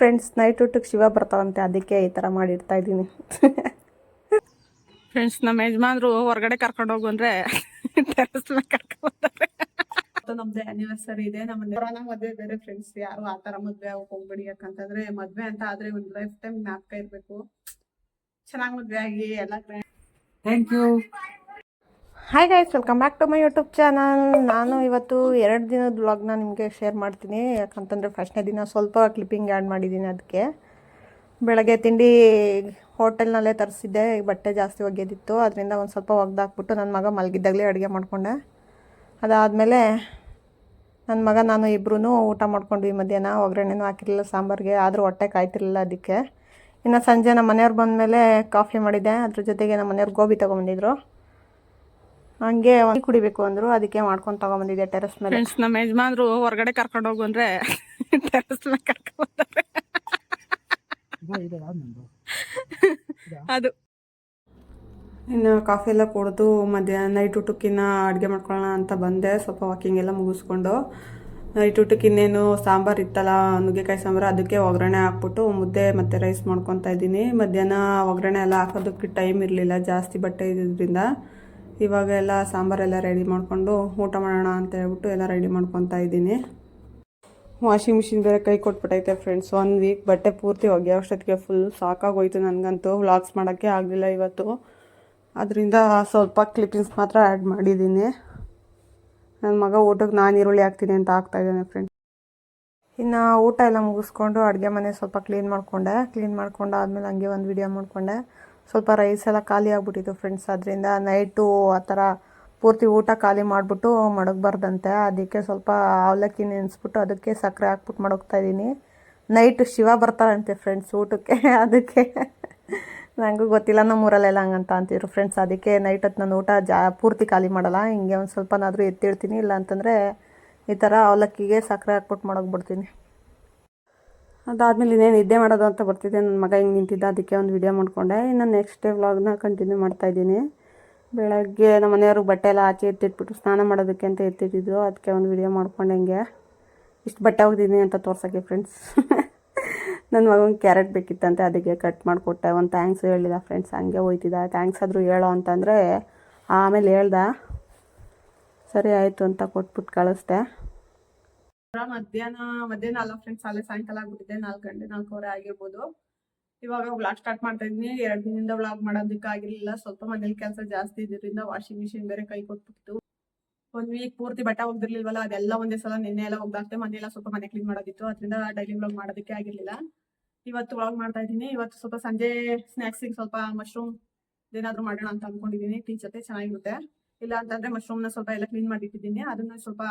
Friends night ಊಟಕ್ಕೆ ಶಿವ ಬರ್ತಾವಂತೆ ಅದಕ್ಕೆ ಈ ಥರ ಮಾಡಿಡ್ತಾ ಇದ್ದೀನಿ. ಫ್ರೆಂಡ್ಸ್ ನಮ್ಮ ಯಜಮಾನ್ರು ಹೊರಗಡೆ ಕರ್ಕೊಂಡು ಹೋಗು ಅಂದ್ರೆ ಟೆರಸ್ ಮೇಲೆ ಕರ್ಕೊಂಡು ಹೋಗ್ತಾರೆ. ನಮ್ದು ಆನಿವರ್ಸರಿ ಇದೆ ನಮ್ಮ ಕೊರೋನಾ ಮದ್ವೆ ಬೇರೆ ಫ್ರೆಂಡ್ಸ್ ಯಾರು ಆ ತರ ಮದ್ವೆ ಹೋಗ್ಬಿಡಿ ಹೋಗ್ಬೇಡಿ ಯಾಕಂತಂದ್ರೆ ಮದ್ವೆ ಅಂತ ಆದ್ರೆ ಒಂದು ಲೈಫ್ ಟೈಮ್ ಜ್ಞಾಪಕ ಇರ್ಬೇಕು. ಚೆನ್ನಾಗಿ ಮದ್ವೆ ಆಗಿ ಎಲ್ಲ thank you hi guys welcome back to my YouTube channel ನಾನು ಇವತ್ತು ಎರಡು ದಿನದ ವ್ಲಾಗ್ನ ನಿಮಗೆ ಶೇರ್ ಮಾಡ್ತೀನಿ. ಯಾಕಂತಂದರೆ ಫಸ್ಟ್ನೇ ದಿನ ಸ್ವಲ್ಪ ಕ್ಲಿಪ್ಪಿಂಗ್ ಆ್ಯಡ್ ಮಾಡಿದ್ದೀನಿ ಅದಕ್ಕೆ. ಬೆಳಗ್ಗೆ ತಿಂಡಿ ಹೋಟೆಲ್ನಲ್ಲೇ ತರಿಸಿದ್ದೆ, ಬಟ್ಟೆ ಜಾಸ್ತಿ ಒಗೆದಿತ್ತು. ಅದರಿಂದ ಒಂದು ಸ್ವಲ್ಪ ಒಗ್ದಾಕ್ಬಿಟ್ಟು ನನ್ನ ಮಗ ಮಲಗಿದ್ದಾಗಲೇ ಅಡುಗೆ ಮಾಡಿಕೊಂಡೆ. ಅದಾದಮೇಲೆ ನನ್ನ ಮಗ, ನಾನು ಇಬ್ಬರೂ ಊಟ ಮಾಡ್ಕೊಂಡ್ವಿ ಮಧ್ಯಾಹ್ನ. ಒಗ್ಗರಣೆನೂ ಹಾಕಿರಲಿಲ್ಲ, ಸಾಂಬಾರಿಗೆ. ಆದರೂ ಹೊಟ್ಟೆ ಕಾಯ್ತಿರಲಿಲ್ಲ ಅದಕ್ಕೆ. ಇನ್ನು ಸಂಜೆ ನಮ್ಮ ಮನೆಯವ್ರು ಬಂದಮೇಲೆ ಕಾಫಿ ಮಾಡಿದ್ದೆ. ಅದ್ರ ಜೊತೆಗೆ ನಮ್ಮ ಮನೆಯವ್ರು ಗೋಬಿ ತೊಗೊಂಬಂದಿದ್ರು ಹಂಗೆ ಒಂದು ಕುಡಿಬೇಕು ಅಂದ್ರು ಅದಕ್ಕೆ ಮಾಡ್ಕೊಂಡು ತಗೊಂಡ್ಬಂದಿದ್ದೆ ಟೆರೆಸ್ ಮೇಲೆ. ಫ್ರೆಂಡ್ಸ್ ನಮ್ಮ ಯಜಮಾನ್ರು ಹೊರಗಡೆ ಕರ್ಕೊಂಡು ಹೋಗು ಅಂದ್ರೆ ಟೆರಸ್ ಮೇಲೆ ಕರ್ಕೊಂಡು ಹೋಗ್ತಾರೆ ಅದು. ಇನ್ನು ಕಾಫಿ ಎಲ್ಲ ಕುಡಿದು ಮಧ್ಯಾಹ್ನ ನೈಟ್ ಊಟಕ್ಕಿನ್ನ ಅಡುಗೆ ಮಾಡ್ಕೊಳ್ಳೋಣ ಅಂತ ಬಂದೆ ಸ್ವಲ್ಪ ವಾಕಿಂಗ್ ಎಲ್ಲ ಮುಗಿಸ್ಕೊಂಡು. ನೈಟ್ ಊಟಕ್ಕೆ ಇನ್ನೇನು ಸಾಂಬಾರು ಇತ್ತಲ್ಲ ನುಗ್ಗೆಕಾಯಿ ಸಾಂಬಾರು ಅದಕ್ಕೆ ಒಗ್ಗರಣೆ ಹಾಕ್ಬಿಟ್ಟು ಮುದ್ದೆ ಮತ್ತು ರೈಸ್ ಮಾಡ್ಕೊತಾ ಇದ್ದೀನಿ. ಮಧ್ಯಾಹ್ನ ಒಗ್ಗರಣೆ ಎಲ್ಲ ಹಾಕೋದಕ್ಕೆ ಟೈಮ್ ಇರಲಿಲ್ಲ ಜಾಸ್ತಿ ಬಟ್ಟೆ ಇದ್ದಿದ್ದರಿಂದ ಇವಾಗ ಎಲ್ಲ ಸಾಂಬಾರೆಲ್ಲ ರೆಡಿ ಮಾಡಿಕೊಂಡು ಊಟ ಮಾಡೋಣ ಅಂತ ಹೇಳ್ಬಿಟ್ಟು ಎಲ್ಲ ರೆಡಿ ಮಾಡ್ಕೊತಾ ಇದ್ದೀನಿ. ವಾಷಿಂಗ್ ಮಿಷಿನ್ ಬೇರೆ ಕೈ ಕೊಟ್ಬಿಟ್ಟೈತೆ ಫ್ರೆಂಡ್ಸ್ ಒನ್ ವೀಕ್ ಬಟ್ಟೆ ಪೂರ್ತಿ ಒಗೆ ಅಷ್ಟೊತ್ತಿಗೆ ಫುಲ್ ಸಾಕಾಗೋಯ್ತು ನನಗಂತೂ. ವ್ಲಾಗ್ಸ್ ಮಾಡೋಕ್ಕೆ ಆಗಲಿಲ್ಲ ಇವತ್ತು. ಅದರಿಂದ ಸ್ವಲ್ಪ ಕ್ಲಿಪ್ಪಿಂಗ್ಸ್ ಮಾತ್ರ ಆ್ಯಡ್ ಮಾಡಿದ್ದೀನಿ. ನನ್ನ ಮಗ ಊಟಕ್ಕೆ ನಾನು ಈರುಳ್ಳಿ ಹಾಕ್ತೀನಿ ಅಂತ ಹಾಕ್ತಾ ಇದ್ದಾನೆ ಫ್ರೆಂಡ್ಸ್ ಇನ್ನು ಊಟ ಎಲ್ಲ ಮುಗಿಸ್ಕೊಂಡು ಅಡುಗೆ ಮನೆ ಸ್ವಲ್ಪ ಕ್ಲೀನ್ ಮಾಡಿಕೊಂಡೆ. ಕ್ಲೀನ್ ಮಾಡ್ಕೊಂಡು ಆದಮೇಲೆ ಹಂಗೆ ಒಂದು ವಿಡಿಯೋ ಮಾಡಿಕೊಂಡೆ. ಸ್ವಲ್ಪ ರೈಸ್ ಎಲ್ಲ ಖಾಲಿ ಆಗಿಬಿಟ್ಟಿತ್ತು ಫ್ರೆಂಡ್ಸ್ ಅದರಿಂದ ನೈಟು ಆ ಥರ ಪೂರ್ತಿ ಊಟ ಖಾಲಿ ಮಾಡಿಬಿಟ್ಟು ಮಡಗಬಾರ್ದಂತೆ. ಅದಕ್ಕೆ ಸ್ವಲ್ಪ ಅವಲಕ್ಕಿ ನೆನೆಸ್ಬಿಟ್ಟು ಅದಕ್ಕೆ ಸಕ್ಕರೆ ಹಾಕ್ಬಿಟ್ಟು ಮಡಗ್ತಾ ಇದ್ದೀನಿ. ನೈಟ್ ಶಿವ ಬರ್ತಾರಂತೆ ಫ್ರೆಂಡ್ಸ್ ಊಟಕ್ಕೆ. ಅದಕ್ಕೆ ನನಗೂ ಗೊತ್ತಿಲ್ಲ ನಮ್ಮ ಊರಲ್ಲೆಲ್ಲ ಹಂಗಂತ ಅಂತಿದ್ರು ಫ್ರೆಂಡ್ಸ್ ಅದಕ್ಕೆ ನೈಟ್ ಹೊತ್ತು ನಾನು ಊಟ ಜಾ ಪೂರ್ತಿ ಖಾಲಿ ಮಾಡಲ್ಲ. ಹಿಂಗೆ ಒಂದು ಸ್ವಲ್ಪನಾದರೂ ಎತ್ತಿಡ್ತೀನಿ ಇಲ್ಲ ಅಂತಂದರೆ ಈ ಥರ ಅವಲಕ್ಕಿಗೆ ಸಕ್ಕರೆ ಹಾಕ್ಬಿಟ್ಟು ಮಡಗ್ಬಿಡ್ತೀನಿ. ಅದಾದಮೇಲೆ ಇನ್ನೇನು ನಿದ್ದೆ ಮಾಡೋದು ಅಂತ ಬರ್ತಿದ್ದೆ ನನ್ನ ಮಗ ಹಿಂಗೆ ನಿಂತಿದ್ದ, ಅದಕ್ಕೆ ಒಂದು ವಿಡಿಯೋ ಮಾಡಿಕೊಂಡೆ. ಇನ್ನು ನೆಕ್ಸ್ಟ್ ಡೇ ವ್ಲಾಗ್ನ ಕಂಟಿನ್ಯೂ ಮಾಡ್ತಾಯಿದ್ದೀನಿ ಬೆಳಗ್ಗೆ ನಮ್ಮ ಮನೆಯವ್ರಿಗೆ ಬಟ್ಟೆ ಎಲ್ಲ ಆಚೆ ಎತ್ತಿಟ್ಬಿಟ್ಟು ಸ್ನಾನ ಮಾಡೋದಕ್ಕೆ ಅಂತ ಎತ್ತಿಟ್ಟಿದ್ರು. ಅದಕ್ಕೆ ಒಂದು ವಿಡಿಯೋ ಮಾಡ್ಕೊಂಡೆ ಹಿಂಗೆ. ಇಷ್ಟು ಬಟ್ಟೆ ಹೋಗಿದ್ದೀನಿ ಅಂತ ತೋರ್ಸೋಕ್ಕೆ ಫ್ರೆಂಡ್ಸ್ ನನ್ನ ಮಗನ ಕ್ಯಾರೆಟ್ ಬೇಕಿತ್ತಂತೆ, ಅದಕ್ಕೆ ಕಟ್ ಮಾಡಿಕೊಟ್ಟೆ. ಒಂದು ಥ್ಯಾಂಕ್ಸ್ ಹೇಳಿದ ಫ್ರೆಂಡ್ಸ್ ಹಂಗೆ ಹೋಯ್ತಿದ್ದ ಥ್ಯಾಂಕ್ಸ್ ಆದರೂ ಹೇಳೋ ಅಂತಂದರೆ ಆಮೇಲೆ ಹೇಳ್ದೆ, ಸರಿ ಆಯಿತು ಅಂತ ಕೊಟ್ಬಿಟ್ಟು ಕಳಿಸ್ದೆ. ಮಧ್ಯಾಹ್ನ ಮಧ್ಯಾಹ್ನ ಅಲ್ಲ ಫ್ರೆಂಡ್ಸ್ ಅಲ್ಲೇ ಸಾಯಂಕಾಲ ಆಗ್ಬಿಟ್ಟಿದೆ, ನಾಲ್ಕು ಗಂಟೆ ನಾಲ್ಕೂವರೆ ಆಗಿರ್ಬೋದು. ಇವಾಗ ವ್ಲಾಗ್ ಸ್ಟಾರ್ಟ್ ಮಾಡ್ತಾ ಇದ್ದೀನಿ ಎರಡು ದಿನದಿಂದ ವ್ಲಾಗ್ ಮಾಡೋದಕ್ಕೆ ಆಗಿರಲಿಲ್ಲ. ಸ್ವಲ್ಪ ಮನೇಲಿ ಕೆಲಸ ಜಾಸ್ತಿ ಇದ್ರಿಂದ ವಾಷಿಂಗ್ ಮಿಷಿನ್ ಬೇರೆ ಕೈ ಕೊಟ್ಬಿಟ್ಟು ಒಂದ್ ವೀಕ್ ಪೂರ್ತಿ ಬಟ್ಟೆ ಹೋಗ್ದಿರ್ಲಿಲ್ವಲ್ಲ ಅದೆಲ್ಲ ಒಂದೇ ಸಲ ನಿನ್ನೆ ಎಲ್ಲ ಹೋಗ್ದಾಗ್ತೆ ಮನೆ ಎಲ್ಲ ಸ್ವಲ್ಪ ಮನೆ ಕ್ಲೀನ್ ಮಾಡೋದಿತ್ತು. ಅದರಿಂದ ಡೈಲಿ ವ್ಲಾಗ್ ಮಾಡೋದಕ್ಕೆ ಆಗಿರ್ಲಿಲ್ಲ. ಇವತ್ತು ವ್ಲಾಗ್ ಮಾಡ್ತಾ ಇದ್ದೀನಿ. ಇವತ್ತು ಸ್ವಲ್ಪ ಸಂಜೆ ಸ್ನ್ಯಾಕ್ಸಿಗೆ ಸ್ವಲ್ಪ ಮಶ್ರೂಮ್ ಏನಾದ್ರು ಮಾಡೋಣ ಅಂತ ಅನ್ಕೊಂಡಿದ್ದೀನಿ. ಟೀ ಜೊತೆ ಚೆನ್ನಾಗಿರುತ್ತೆ. ಇಲ್ಲ ಅಂತಂದ್ರೆ ಮಶ್ರೂಮ್ನ ಸ್ವಲ್ಪ ಎಲ್ಲ ಕ್ಲೀನ್ ಮಾಡಿಟ್ಟಿದ್ದೀನಿ. ಅದನ್ನ ಸ್ವಲ್ಪ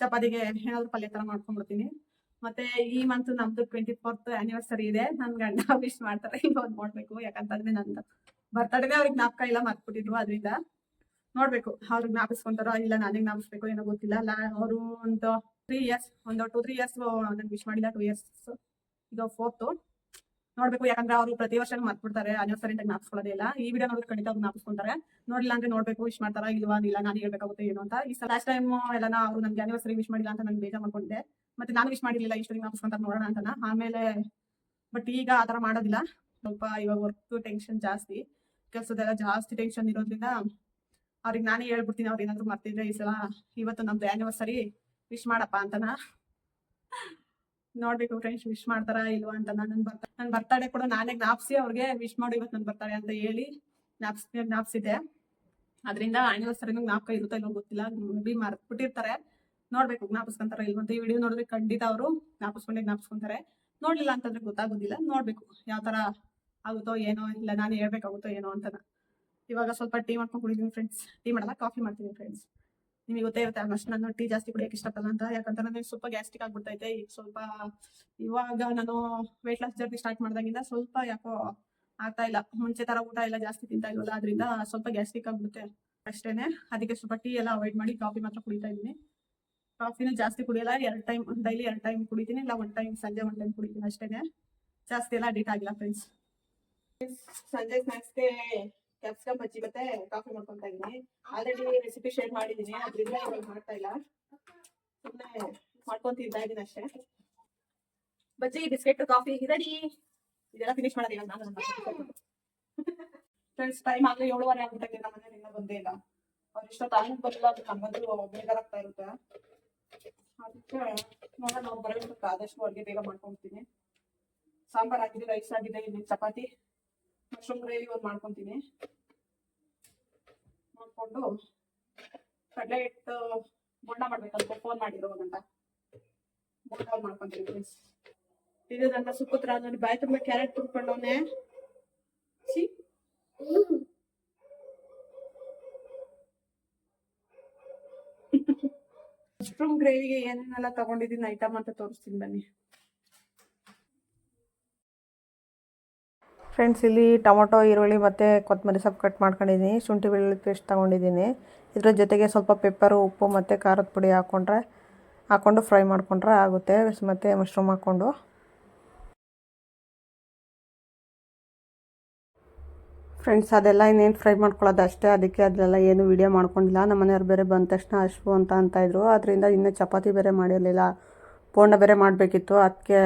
ಚಪಾತಿಗೆ ಏನಾದ್ರು ಪಲ್ಯ ತರ ಮಾಡ್ಕೊಂಡ್ಬಿಡ್ತೀನಿ. ಮತ್ತೆ ಈ ಮಂತ್ ನಮ್ದು ಟ್ವೆಂಟಿ ಫೋರ್ತ್ ಆನಿವರ್ಸರಿ ಇದೆ. ನನ್ ಗಂಡ ವಿಶ್ ಮಾಡ್ತಾರೆ ಇವತ್ತು ನೋಡ್ಬೇಕು. ಯಾಕಂತಂದ್ರೆ ನಂದು ಬರ್ತಡೇನೆ ಅವ್ರಿಗೆ ಜ್ಞಾಪಕ ಇಲ್ಲ ಮರ್ತ್ಬಿಟ್ಟಿದ್ರು ಅದ್ರಿಂದ ನೋಡ್ಬೇಕು ಅವ್ರಿಗೆ ಜ್ಞಾಪಿಸ್ಕೊಂತಾರೋ ಇಲ್ಲ ನನಗೆ ಜ್ಞಾಪಿಸ್ಬೇಕು ಏನೋ ಗೊತ್ತಿಲ್ಲ. ಅವರು ಒಂದು ತ್ರೀ ಇಯರ್ಸ್ ಒಂದು ಟೂ ತ್ರೀ ಇಯರ್ಸ್ ನನ್ಗೆ ವಿಶ್ ಮಾಡಿಲ್ಲ ಟೂ ಇಯರ್ಸ್ ಇದು ಫೋರ್ತು ನೋಡ್ಬೇಕು ಯಾಕಂದ್ರೆ ಅವರು ಪ್ರತಿ ವರ್ಷ ಮರ್ತ್ಬಿಡ್ತಾರೆ. ಅನಿವರ್ಸರಿ ಅಂತ ಜ್ಞಾಪಿಸ್ಕೊಳ್ಳೋದೇ ಇಲ್ಲ. ಈ ವಿಡಿಯೋ ನೋಡಿದ್ರೆ ಖಂಡಿತ ಅವ್ರು ಜ್ಞಾಪಿಸ್ಕೊಂತಾರೆ ನೋಡಿಲ್ಲ ಅಂದ್ರೆ ನೋಡ್ಬೇಕು ವಿಶ್ ಮಾಡ್ತಾರ ಇಲ್ವಾ ಇಲ್ಲ, ನಾನು ಹೇಳ್ಬೇಕಾಗುತ್ತೆ ಏನು ಅಂತ. ಈ ಲಾಸ್ಟ್ ಟೈಮ್ ಎಲ್ಲ ಅವರು ನನ್ಗೆ ಅನಿವರ್ಸರಿ ವಿಶ್ ಮಾಡಿಲ್ಲ ಅಂತ ನಂಗೆ ಬೇಜಾರ್ ಮಾಡ್ಕೊಂಡಿದ್ದೆ ಮತ್ತೆ ನಾನು ವಿಶ್ ಮಾಡಿರ್ಲಿಲ್ಲ, ಇಷ್ಟು ಜ್ಞಾಪಿಸ್ಕೊಂತಾರೆ ನೋಡೋಣ ಅಂತ ಆಮೇಲೆ ಬಟ್ ಈಗ ಆ ತರ ಮಾಡೋದಿಲ್ಲ. ಸ್ವಲ್ಪ ಇವಾಗ ವರ್ಕ್ ಟೆನ್ಷನ್ ಜಾಸ್ತಿ. ಕೆಲಸದೆಲ್ಲ ಜಾಸ್ತಿ ಟೆನ್ಷನ್ ಇರೋದ್ರಿಂದ ಅವ್ರಿಗೆ ನಾನೇ ಹೇಳ್ಬಿಡ್ತೀನಿ, ಅವ್ರು ಏನಾದ್ರು ಮರ್ತಿದ್ರೆ ಈ ಸಲ ಇವತ್ತು ನಮ್ದು ಆನಿವರ್ಸರಿ ವಿಶ್ ಮಾಡಪ್ಪ ಅಂತನ. ನೋಡ್ಬೇಕು ಫ್ರೆಂಡ್ಸ್ ವಿಶ್ ಮಾಡ್ತಾರಾ ಇಲ್ವಾ ಅಂತ ನನ್ನ ಬರ್ತಾ ನನ್ನ ಬರ್ತಡೇ ಕೂಡ ನಾನೇ ಜ್ಞಾಪಿಸಿ ಅವ್ರಿಗೆ ವಿಶ್ ಮಾಡಿ ಇವತ್ತು ನನ್ನ ಬರ್ತಾರೆ ಅಂತ ಹೇಳಿ ಜ್ಞಾಪಿಸ್ ಜ್ಞಾಪಿಸಿದೆ ಅದರಿಂದ ಆನಿವರ್ಸರಿನೂ ಜ್ಞಾಪಕ ಇರುತ್ತೋ ಇಲ್ಲೋ ಗೊತ್ತಿಲ್ಲ ಬಿ ಮರ್ತ್ಬಿಟ್ಟಿರ್ತಾರೆ. ನೋಡ್ಬೇಕು ಜ್ಞಾಪಿಸ್ಕೊಂತಾರ ಇಲ್ವಂತ ಈ ವಿಡಿಯೋ ನೋಡಿದ್ರೆ ಖಂಡಿತ ಅವರು ಜ್ಞಾಪಿಸ್ಕೊಂಡೆ ಜ್ಞಾಪಿಸ್ಕೊಂತಾರೆ. ನೋಡ್ಲಿಲ್ಲ ಅಂತಂದ್ರೆ ಗೊತ್ತಾಗೋದಿಲ್ಲ, ನೋಡ್ಬೇಕು ಯಾವ ತರ ಆಗುತ್ತೋ ಏನೋ ಇಲ್ಲ ನಾನು ಹೇಳ್ಬೇಕಾಗುತ್ತೋ ಏನೋ ಅಂತ ಇವಾಗ ಸ್ವಲ್ಪ ಟೀ ಮಾಡ್ಕೊಂಡು ಕುಡಿದೀನಿ ಫ್ರೆಂಡ್ಸ್ ಟೀ ಮಾಡಲ್ಲ, ಕಾಫಿ ಮಾಡ್ತೀನಿ ಫ್ರೆಂಡ್ಸ್ ನಿಮಗೆ ಗೊತ್ತೇ ಇರುತ್ತೆ ಆಲ್ಮೋಸ್ಟ್ ನಾನು ಟೀ ಜಾಸ್ತಿ ಕುಡಿಯೋಕೆ ಇಷ್ಟಪಡಲ್ಲ ಅಂತ. ಯಾಕಂದ್ರೆ ನನಗೆ ಸ್ವಲ್ಪ ಗ್ಯಾಸ್ಟಿಕ್ ಆಗ್ಬಿಡ್ತೈತೆ. ಈಗ ಸ್ವಲ್ಪ ಇವಾಗ ನಾನು ವೆಯ್ಟ್ ಲಾಸ್ ಜರ್ನಿ ಸ್ಟಾರ್ಟ್ ಮಾಡ್ದಾಗಿಂದ ಸ್ವಲ್ಪ ಯಾಕೋ ಆಗ್ತಾ ಇಲ್ಲ. ಮುಂಚೆ ತರ ಊಟ ಎಲ್ಲ ಜಾಸ್ತಿ ತಿಂತಾ ಇಲ್ವಲ್ಲ ಅದರಿಂದ ಸ್ವಲ್ಪ ಗ್ಯಾಸ್ಟ್ರಿಕ್ ಆಗ್ಬಿಡುತ್ತೆ. ಅಷ್ಟೇನೆ. ಅದಕ್ಕೆ ಸ್ವಲ್ಪ ಟೀ ಎಲ್ಲ ಅವಾಯ್ಡ್ ಮಾಡಿ ಕಾಫಿ ಮಾತ್ರ ಕುಡಿತಾ ಇದ್ದೀನಿ. ಕಾಫಿನ ಜಾಸ್ತಿ ಕುಡಿಯಲ್ಲ. ಎರಡು ಟೈಮ್, ಡೈಲಿ ಎರಡು ಟೈಮ್ ಕುಡಿತೀನಿ. ಇಲ್ಲ ಒನ್ ಟೈಮ್ ಸಂಜೆ ಒನ್ ಟೈಮ್ ಕುಡಿತೀನಿ ಅಷ್ಟೇನೆ. ಜಾಸ್ತಿ ಎಲ್ಲ ಅಡಿಟ್ ಆಗಿಲ್ಲ ಫ್ರೆಂಡ್ಸ್ ಸಂಜೆ ಸ್ನ್ಯಾಕ್ಸ್ಗೆ ಕ್ಯಾಪ್ಸಿಕಮ್ ಬಜ್ಜಿ ಮತ್ತೆ ಕಾಫಿ ಮಾಡ್ಕೊಂತ ಇದೀನಿ ಆಲ್ರೆಡಿ ರೆಸಿಪಿ ಶೇರ್ ಮಾಡಿದೀನಿ ಅದ್ರಿಂದ ಇವಾಗ ಮಾಡ್ತಾ ಇಲ್ಲ. ಸುಮ್ಮನೆ ಮಾಡ್ಕೊಂತ ಇದ್ದ ಇದೀನಿ ಅಷ್ಟೇ. ಬಜ್ಜಿ ಬಿಸ್ಕೆಟ್ ಕಾಫಿ ರೆಡಿ ಇದೆಲ್ಲ ಫಿನಿಶ್ ಮಾಡೋದು ಇವಾಗ ನಾನು ಫ್ರೆಂಡ್ಸ್ ಟೈಮ್ ಆಗಲಿ ಏಳುವರೆ ಆಗ್ಬಿಟ್ಟೈತೆ ನಮ್ಮ ಮನೇಲಿ ಇನ್ನೂ ಬಂದೇ ಇಲ್ಲ. ಅವ್ರು ಇಷ್ಟ ಟೈಮ್ ಬರಲ್ಲ ಅದು ನಮ್ಮದು ಬೇಜಾರಾಗ್ತಾ ಇರುತ್ತೆ. ಅದಕ್ಕೆ ನೋಡೋಣ, ನಾವು ಬರೋದಕ್ಕೆ ಆದಷ್ಟು ಅಡುಗೆ ಬೇಗ ಮಾಡ್ಕೊಂತೀನಿ ಸಾಂಬಾರ್ ಆಗಿದೆ ರೈಸ್ ಆಗಿದೆ ಇಲ್ಲಿ ಚಪಾತಿ. ಮಶ್ರೂಮ್ ಗ್ರೇವಿ ಒಂದು ಮಾಡ್ಕೊಂತೀನಿ. ಮಾಡ್ಕೊಂಡು ಕಡಲೆ ಹಿಟ್ಟು ಬೋಂಡ ಮಾಡ್ಬೇಕಂತ ಫೋನ್ ಮಾಡಿರೋ ಗಂಟ ಬೋಂಡ ಮಾಡ್ಕೊಂತೀನಿ ಫ್ರೆಂಡ್ಸ್ ಇದು ನನ್ನ ಸುಪುತ್ರ, ನನ್ನ ಬಾಯಿ ತುಂಬ ಕ್ಯಾರೆಟ್ ತುಂಬ್ಕೊಂಡವನೆ ಸಿ ಮಶ್ರೂಮ್ ಗ್ರೇವಿಗೆ ಏನೇನೆಲ್ಲ ತಗೊಂಡಿದ್ದೀನಿ ಐಟಮ್ ಅಂತ ತೋರಿಸ್ತೀನಿ ಬನ್ನಿ. ಫ್ರೆಂಡ್ಸ್ ಇಲ್ಲಿ ಟೊಮೊಟೊ, ಈರುಳ್ಳಿ ಮತ್ತು ಕೊತ್ತಂಬರಿ ಸೊಪ್ಪು ಕಟ್ ಮಾಡ್ಕೊಂಡಿದ್ದೀನಿ ಶುಂಠಿ, ಬೆಳ್ಳುಳ್ಳಿ ಪೇಸ್ಟ್ ತೊಗೊಂಡಿದ್ದೀನಿ ಇದರ ಜೊತೆಗೆ ಸ್ವಲ್ಪ ಪೆಪ್ಪರು ಉಪ್ಪು ಮತ್ತು ಖಾರದ ಪುಡಿ ಹಾಕ್ಕೊಂಡ್ರೆ ಹಾಕ್ಕೊಂಡು ಫ್ರೈ ಮಾಡಿಕೊಂಡ್ರೆ ಆಗುತ್ತೆ. ಮತ್ತು ಮಶ್ರೂಮ್ ಹಾಕ್ಕೊಂಡು. ಫ್ರೆಂಡ್ಸ್ ಅದೆಲ್ಲ ಇನ್ನೇನು ಫ್ರೈ ಮಾಡ್ಕೊಳ್ಳೋದು ಅಷ್ಟೇ. ಅದಕ್ಕೆ ಅದೆಲ್ಲ ಏನು ವೀಡಿಯೋ ಮಾಡ್ಕೊಂಡಿಲ್ಲ. ನಮ್ಮ ಮನೆಯವ್ರು ಬೇರೆ ಬಂದ ತಕ್ಷಣ ಅಶ್ವು ಅಂತ ಅಂತ ಇದ್ರು. ಅದರಿಂದ ಇನ್ನೂ ಚಪಾತಿ ಬೇರೆ ಮಾಡಿರಲಿಲ್ಲ. ಬೋಂಡ ಬೇರೆ ಮಾಡಬೇಕಿತ್ತು. ಅದಕ್ಕೆ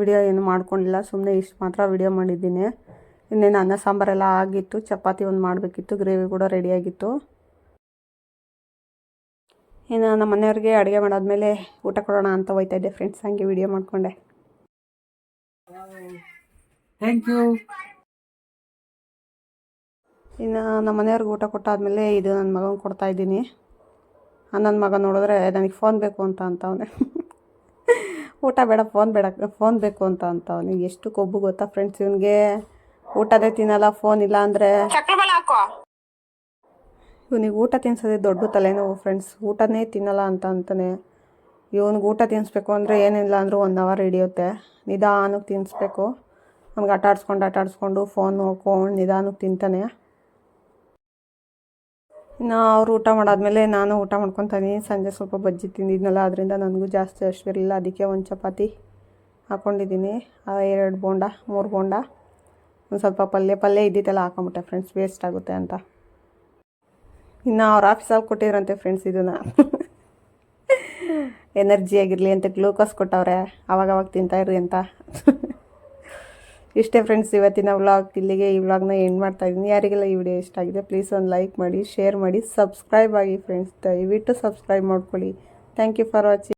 ವಿಡಿಯೋ ಏನು ಮಾಡ್ಕೊಂಡಿಲ್ಲ. ಸುಮ್ಮನೆ ಇಷ್ಟು ಮಾತ್ರ ವಿಡಿಯೋ ಮಾಡಿದ್ದೀನಿ. ಇನ್ನೇನು ಅನ್ನ ಸಾಂಬಾರೆಲ್ಲ ಆಗಿತ್ತು. ಚಪಾತಿ ಒಂದು ಮಾಡಬೇಕಿತ್ತು. ಗ್ರೇವಿ ಕೂಡ ರೆಡಿಯಾಗಿತ್ತು ಇನ್ನು ನಮ್ಮ ಮನೆಯವ್ರಿಗೆ ಅಡುಗೆ ಮಾಡಾದ್ಮೇಲೆ ಊಟ ಕೊಡೋಣ ಅಂತ ಹೋಯ್ತಾ ಇದ್ದೆ. ಫ್ರೆಂಡ್ಸ್ ಹಂಗೆ ವಿಡಿಯೋ ಮಾಡಿಕೊಂಡೆ. ಥ್ಯಾಂಕ್ ಯು ಇನ್ನು ನಮ್ಮ ಮನೆಯವ್ರಿಗೆ ಊಟ ಕೊಟ್ಟಾದ್ಮೇಲೆ ಇದು ನನ್ನ ಮಗನ ಕೊಡ್ತಾ ಇದ್ದೀನಿ. ನನ್ನ ಮಗ ನೋಡಿದ್ರೆ ನನಗೆ ಫೋನ್ ಬೇಕು ಅಂತ ಅಂತವನೆ ಊಟ ಬೇಡ ಫೋನ್ ಬೇಡ ಫೋನ್ ಬೇಕು ಅಂತ ಅಂತ ಅವನಿಗೆ ಎಷ್ಟು ಕೊಬ್ಬು ಗೊತ್ತಾ ಫ್ರೆಂಡ್ಸ್ ಇವನಿಗೆ? ಊಟದೇ ತಿನ್ನಲ್ಲ ಫೋನ್ ಇಲ್ಲ ಅಂದರೆ? ಇವನಿಗೆ ಊಟ ತಿನ್ಸೋದೇ ದೊಡ್ಡ ತಲೆನೋವು ಫ್ರೆಂಡ್ಸ್ ಊಟನೇ ತಿನ್ನಲ್ಲ ಅಂತ ಅಂತಾನೆ. ಇವನಿಗೆ ಊಟ ತಿನ್ನಿಸ್ಬೇಕು ಅಂದರೆ ಏನಿಲ್ಲ ಅಂದರೂ ಒನ್ ಅವರ್ ಹಿಡಿಯುತ್ತೆ. ನಿಧಾನಕ್ಕೆ ತಿನ್ನಿಸ್ಬೇಕು ಅವ್ನಿಗೆ ಆಟ ಆಡಿಸ್ಕೊಂಡು ಆಟ ಆಡಿಸ್ಕೊಂಡು ಫೋನ್ ನೋಡ್ಕೊಂಡು ನಿಧಾನಕ್ಕೆ ತಿಂತಾನೆ. ಇನ್ನು ಅವ್ರು ಊಟ ಮಾಡಾದ್ಮೇಲೆ ನಾನು ಊಟ ಮಾಡ್ಕೊತಾನೆ. ಸಂಜೆ ಸ್ವಲ್ಪ ಬಜ್ಜಿ ತಿಂದಿದ್ನಲ್ಲ ಅದರಿಂದ ನನಗೂ ಜಾಸ್ತಿ ಅಷ್ಟಿರಲಿಲ್ಲ ಅದಕ್ಕೆ ಒಂದು ಚಪಾತಿ ಹಾಕ್ಕೊಂಡಿದ್ದೀನಿ ಎರಡು ಬೋಂಡ, ಮೂರು ಬೋಂಡ. ಒಂದು ಸ್ವಲ್ಪ ಪಲ್ಯ ಪಲ್ಯ ಇದ್ದಿದ್ದೆಲ್ಲ ಹಾಕೊಂಬಿಟ್ಟೆ ಫ್ರೆಂಡ್ಸ್ ವೇಸ್ಟ್ ಆಗುತ್ತೆ ಅಂತ. ಇನ್ನು ಅವ್ರ ಆಫೀಸಲ್ಲಿ ಕೊಟ್ಟಿದ್ರಂತೆ ಫ್ರೆಂಡ್ಸ್ ಇದನ್ನು. ಎನರ್ಜಿ ಆಗಿರಲಿ ಅಂತ ಗ್ಲೂಕೋಸ್ ಕೊಟ್ಟವ್ರೆ. ಅವಾಗವಾಗ ತಿಂತಾಯಿರಿ ಅಂತ. ಇಷ್ಟೇ ಫ್ರೆಂಡ್ಸ್ ಇವತ್ತಿನ ವ್ಲಾಗ್ ಇಲ್ಲಿಗೆ ಈ ವ್ಲಾಗ್ನ ಎಂಡ್ ಮಾಡ್ತಾ ಇದ್ದೀನಿ. ಯಾರಿಗೆಲ್ಲ ಈ ವಿಡಿಯೋ ಇಷ್ಟ ಆಗಿದೆ ಪ್ಲೀಸ್ ಒಂದು ಲೈಕ್ ಮಾಡಿ ಶೇರ್ ಮಾಡಿ ಸಬ್ಸ್ಕ್ರೈಬ್ ಆಗಿ ಫ್ರೆಂಡ್ಸ್ ದಯವಿಟ್ಟು ಸಬ್ಸ್ಕ್ರೈಬ್ ಮಾಡ್ಕೊಳ್ಳಿ. Thank you for watching